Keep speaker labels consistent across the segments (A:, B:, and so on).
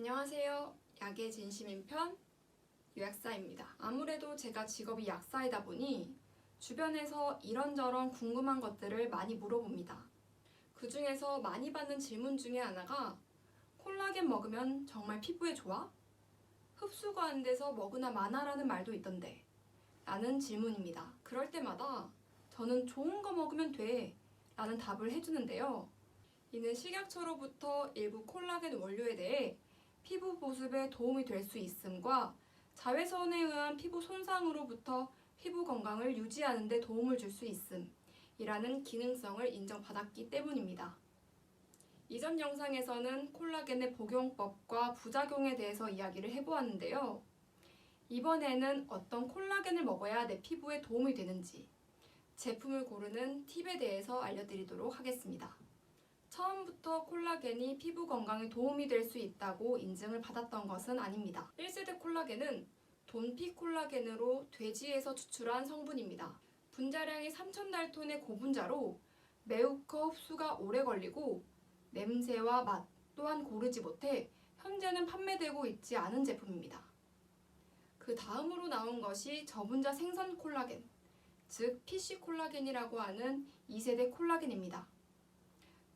A: 안녕하세요. 약의 진심인 편 유약사입니다. 아무래도 제가 직업이 약사이다 보니 주변에서 이런저런 궁금한 것들을 많이 물어봅니다. 그 중에서 많이 받는 질문 중에 하나가 콜라겐 먹으면 정말 피부에 좋아? 흡수가 안 돼서 먹으나 마나라는 말도 있던데 라는 질문입니다. 그럴 때마다 저는 좋은 거 먹으면 돼 라는 답을 해주는데요. 이는 식약처로부터 일부 콜라겐 원료에 대해 피부 보습에 도움이 될 수 있음과 자외선에 의한 피부 손상으로부터 피부 건강을 유지하는 데 도움을 줄 수 있음이라는 기능성을 인정받았기 때문입니다. 이전 영상에서는 콜라겐의 복용법과 부작용에 대해서 이야기를 해보았는데요. 이번에는 어떤 콜라겐을 먹어야 내 피부에 도움이 되는지 제품을 고르는 팁에 대해서 알려드리도록 하겠습니다. 처음부터 콜라겐이 피부 건강에 도움이 될 수 있다고 인증을 받았던 것은 아닙니다. 1세대 콜라겐은 돈피 콜라겐으로 돼지에서 추출한 성분입니다. 분자량이 3,000달톤의 고분자로 매우 커 흡수가 오래 걸리고 냄새와 맛 또한 고르지 못해 현재는 판매되고 있지 않은 제품입니다. 그 다음으로 나온 것이 저분자 생선 콜라겐, 즉 PC 콜라겐이라고 하는 2세대 콜라겐입니다.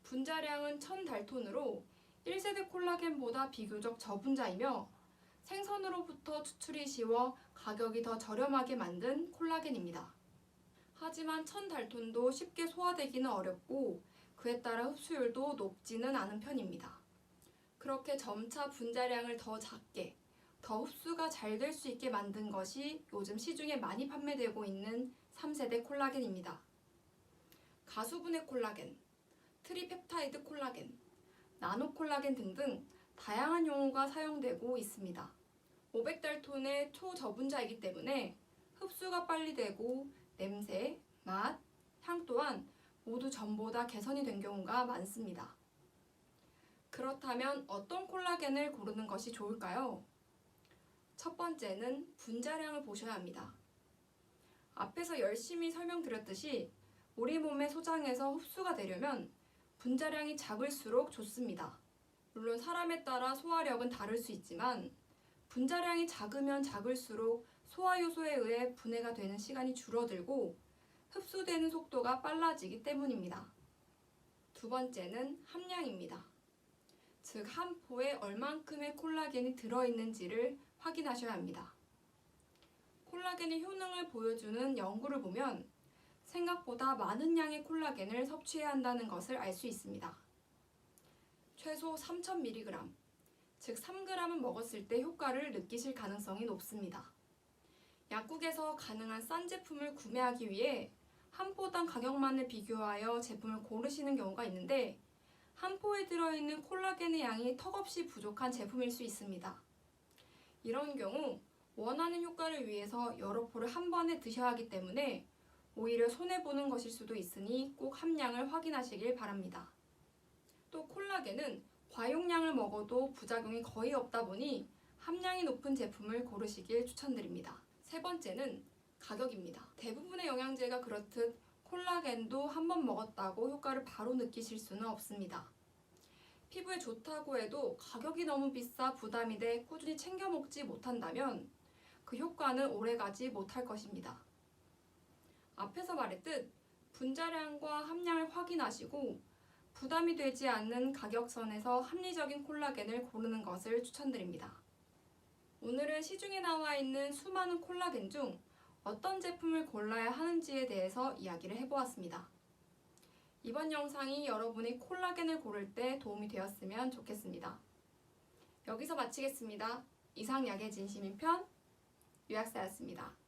A: 분자량은 1000달톤으로 1세대 콜라겐보다 비교적 저분자이며 생선으로부터 추출이 쉬워 가격이 더 저렴하게 만든 콜라겐입니다. 하지만 1000달톤도 쉽게 소화되기는 어렵고 그에 따라 흡수율도 높지는 않은 편입니다. 그렇게 점차 분자량을 더 작게, 더 흡수가 잘 될 수 있게 만든 것이 요즘 시중에 많이 판매되고 있는 3세대 콜라겐입니다. 가수분해 콜라겐, 트리펩타이드 콜라겐, 나노 콜라겐 등등 다양한 용어가 사용되고 있습니다. 500달톤의 초저분자이기 때문에 흡수가 빨리 되고 냄새, 맛, 향 또한 모두 전보다 개선이 된 경우가 많습니다. 그렇다면 어떤 콜라겐을 고르는 것이 좋을까요? 첫 번째는 분자량을 보셔야 합니다. 앞에서 열심히 설명드렸듯이 우리 몸의 소장에서 흡수가 되려면 분자량이 작을수록 좋습니다. 물론 사람에 따라 소화력은 다를 수 있지만 분자량이 작으면 작을수록 소화 요소에 의해 분해가 되는 시간이 줄어들고 흡수되는 속도가 빨라지기 때문입니다. 두 번째는 함량입니다. 즉, 한 포에 얼만큼의 콜라겐이 들어있는지를 확인하셔야 합니다. 콜라겐의 효능을 보여주는 연구를 보면 생각보다 많은 양의 콜라겐을 섭취해야 한다는 것을 알 수 있습니다. 최소 3,000mg, 즉 3g은 먹었을 때 효과를 느끼실 가능성이 높습니다. 약국에서 가능한 싼 제품을 구매하기 위해 한 포당 가격만을 비교하여 제품을 고르시는 경우가 있는데 한 포에 들어있는 콜라겐의 양이 턱없이 부족한 제품일 수 있습니다. 이런 경우 원하는 효과를 위해서 여러 포를 한 번에 드셔야 하기 때문에 오히려 손해보는 것일 수도 있으니 꼭 함량을 확인하시길 바랍니다. 또 콜라겐은 과용량을 먹어도 부작용이 거의 없다 보니 함량이 높은 제품을 고르시길 추천드립니다. 세 번째는 가격입니다. 대부분의 영양제가 그렇듯 콜라겐도 한 번 먹었다고 효과를 바로 느끼실 수는 없습니다. 피부에 좋다고 해도 가격이 너무 비싸 부담이 돼 꾸준히 챙겨 먹지 못한다면 그 효과는 오래 가지 못할 것입니다. 앞에서 말했듯 분자량과 함량을 확인하시고 부담이 되지 않는 가격선에서 합리적인 콜라겐을 고르는 것을 추천드립니다. 오늘은 시중에 나와 있는 수많은 콜라겐 중 어떤 제품을 골라야 하는지에 대해서 이야기를 해보았습니다. 이번 영상이 여러분이 콜라겐을 고를 때 도움이 되었으면 좋겠습니다. 여기서 마치겠습니다. 이상 약의 진심인 편 유약사였습니다.